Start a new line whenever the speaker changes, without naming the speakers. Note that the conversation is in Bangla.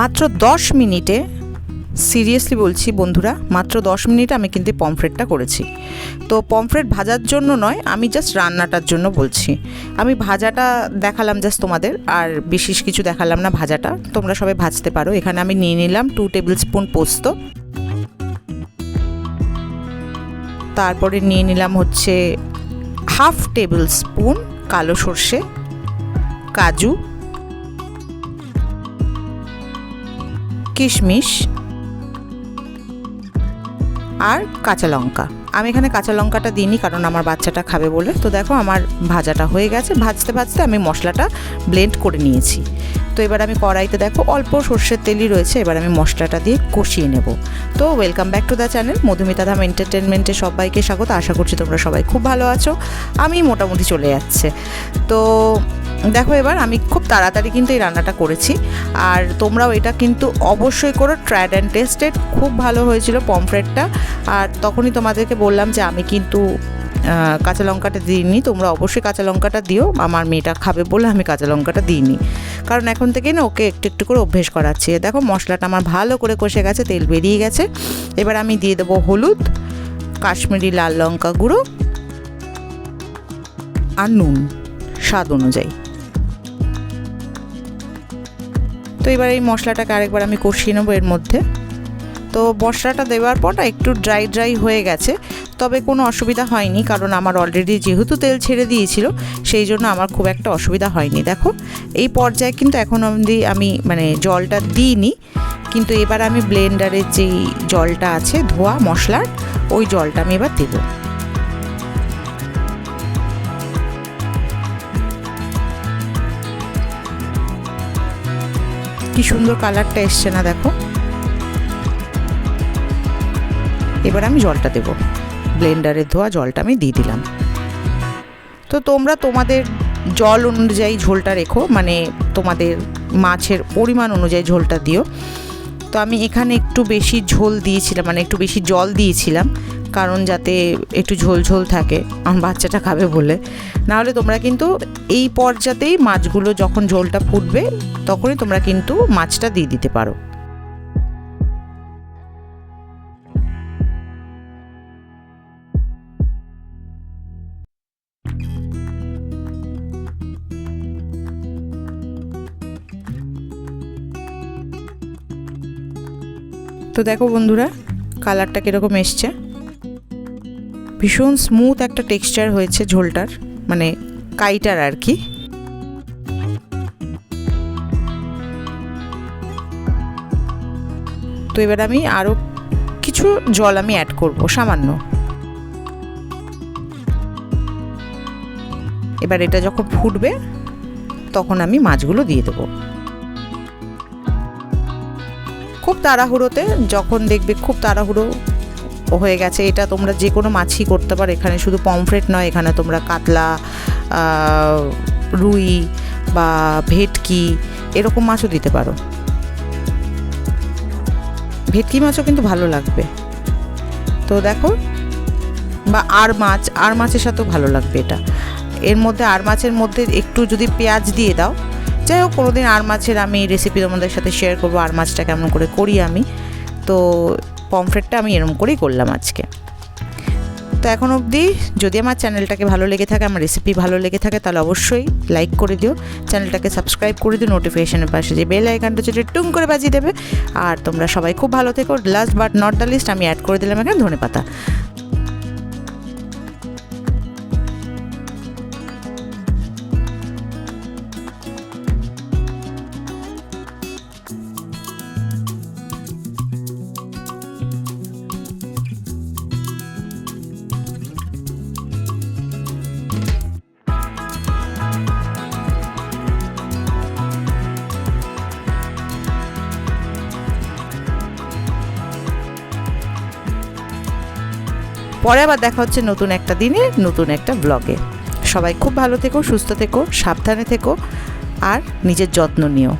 মাত্র দশ মিনিটে সিরিয়াসলি বলছি বন্ধুরা, মাত্র দশ মিনিটে আমি কিন্তু পমফ্রেটটা করেছি। তো পমফ্রেট ভাজার জন্য নয়, আমি জাস্ট রান্নাটার জন্য বলছি। আমি ভাজাটা দেখালাম জাস্ট তোমাদের, আর বিশেষ কিছু দেখালাম না ভাজাটা। তোমরা সবাই ভাজতে পারো। এখানে আমি নিয়ে নিলাম টু টেবিল স্পুন পোস্ত। তারপরে নিয়ে নিলাম হচ্ছে হাফ টেবিল স্পুন কালো সর্ষে, কাজু। কিশমিশ আর কাঁচা লঙ্কা। আমি এখানে কাঁচা লঙ্কাটা দিইনি কারণ আমার বাচ্চাটা খাবে বলে। তো দেখো আমার ভাজাটা হয়ে গেছে। ভাজতে ভাজতে আমি মশলাটা ব্লেন্ড করে নিয়েছি। তো এবার আমি কড়াইতে দেখো অল্প সর্ষের তেলই রয়েছে। এবার আমি মশলাটা দিয়ে কষিয়ে নেব। তো welcome back to the channel Madhumita Dham এন্টারটেনমেন্টে সবাইকে স্বাগত। আশা করছি তোমরা সবাই খুব ভালো আছো। আমি মোটামুটি চলে যাচ্ছে। তো দেখো এবার আমি খুব তাড়াতাড়ি কিন্তু এই রান্নাটা করেছি। আর তোমরাও এটা কিন্তু অবশ্যই করো ট্রাইড অ্যান্ড টেস্টেড খুব ভালো হয়েছিল পমফ্রেটটা আর তখনই তোমাদেরকে বললাম যে আমি কিন্তু কাঁচা লঙ্কাটা দিইনি, তোমরা অবশ্যই কাঁচা লঙ্কাটা দিও, আমার মেয়েটা খাবে বলে আমি কাঁচা লঙ্কাটা দিইনি। কারণ এখন থেকে না ওকে একটু একটু করে অভ্যেস করাচ্ছি। দেখো মশলাটা আমার ভালো করে কষে গেছে, তেল বেরিয়ে গেছে। এবার আমি দিয়ে দেবো হলুদ, কাশ্মীরি লাল লঙ্কা গুঁড়ো আর নুন, স্বাদ অনুযায়ী। তো এবার এই মশলাটাকে আরেকবার আমি কষিয়ে নেব এর মধ্যে। তো মশলাটা দেওয়ার পর একটু ড্রাই ড্রাই হয়ে গেছে। তবে কোনো অসুবিধা হয়নি, কারণ আমার অলরেডি যেহেতু তেল ছেড়ে দিয়েছিল, সেই জন্য আমার খুব একটা অসুবিধা হয়নি। দেখো, এই পর্যায়ে কিন্তু এখন অবধি আমি মানে জলটা দিইনি, কিন্তু এবার আমি ব্লেন্ডারের যেই জলটা আছে, ধোয়া মশলার, ওই জলটা আমি এবার দেবো। কি সুন্দর কালারটা এসছে না দেখো। এবার আমি জলটা দেব। ব্লেন্ডারের ধোয়া জলটা আমি দিয়ে দিলাম। তো তোমরা তোমাদের জল অনুযায়ী ঝোলটা রেখো মানে তোমাদের মাছের পরিমাণ অনুযায়ী ঝোলটা দিও। তো আমি এখানে একটু বেশি ঝোল দিয়েছিলাম মানে একটু বেশি জল দিয়েছিলাম, কারণ যাতে একটু ঝোল ঝোল থাকে, আমার বাচ্চাটা খাবে বলে। নাহলে তোমরা কিন্তু এই পর্যাতেই মাছগুলো যখন ঝোলটা ফুটবে, তখনই তোমরা কিন্তু মাছটা দিয়ে দিতে পারো। তো দেখো বন্ধুরা কালারটা কীরকম এসছে। ভীষণ স্মুথ একটা টেক্সচার হয়েছে ঝোলটার মানে কাইটার আর কি। তো এবার আমি আরও কিছু জল আমি অ্যাড করব, সামান্য। এবার এটা যখন ফুটবে, তখন আমি মাছগুলো দিয়ে দেবো। খুব তাড়াহুড়োতে, যখন দেখবে খুব তাড়াহুড়ো হয়ে গেছে, এটা তোমরা যে কোনো মাছই করতে পারো। এখানে শুধু পমফ্রেট নয়, এখানে তোমরা কাতলা রুই বা ভেটকি এরকম মাছও দিতে পারো। ভেটকি মাছও কিন্তু ভালো লাগবে। তো দেখো, বা আর মাছ, আর মাছের সাথেও ভালো লাগবে এটা। এর মধ্যে, আর মাছের মধ্যে একটু যদি পেঁয়াজ দিয়ে দাও যাই হোক, কোনোদিন আর মাছের আমি রেসিপি তোমাদের সাথে শেয়ার করব, আর মাছটা কেমন করে করি আমি। তো পমফ্রেটটা আমি এরম করেই করলাম আজকে। তো এখন অবধি যদি আমার চ্যানেলটাকে ভালো লেগে থাকে, আমার রেসিপি ভালো লেগে থাকে, তাহলে অবশ্যই লাইক করে দিও। চ্যানেলটাকে সাবস্ক্রাইব করে দিও নোটিফিকেশনের পাশে যে বেল আইকনটা যেটা টুং করে বাজিয়ে দেবে। আর তোমরা সবাই খুব ভালো থেকো। Last but not the least আমি অ্যাড করে দিলাম এখানে ধনে পাতা পরে আবার দেখা হচ্ছে নতুন একটা দিনে, নতুন একটা ব্লগে সবাই খুব ভালো থেকো, সুস্থ থেকো, সাবধানে থেকো, আর নিজের যত্ন নিও।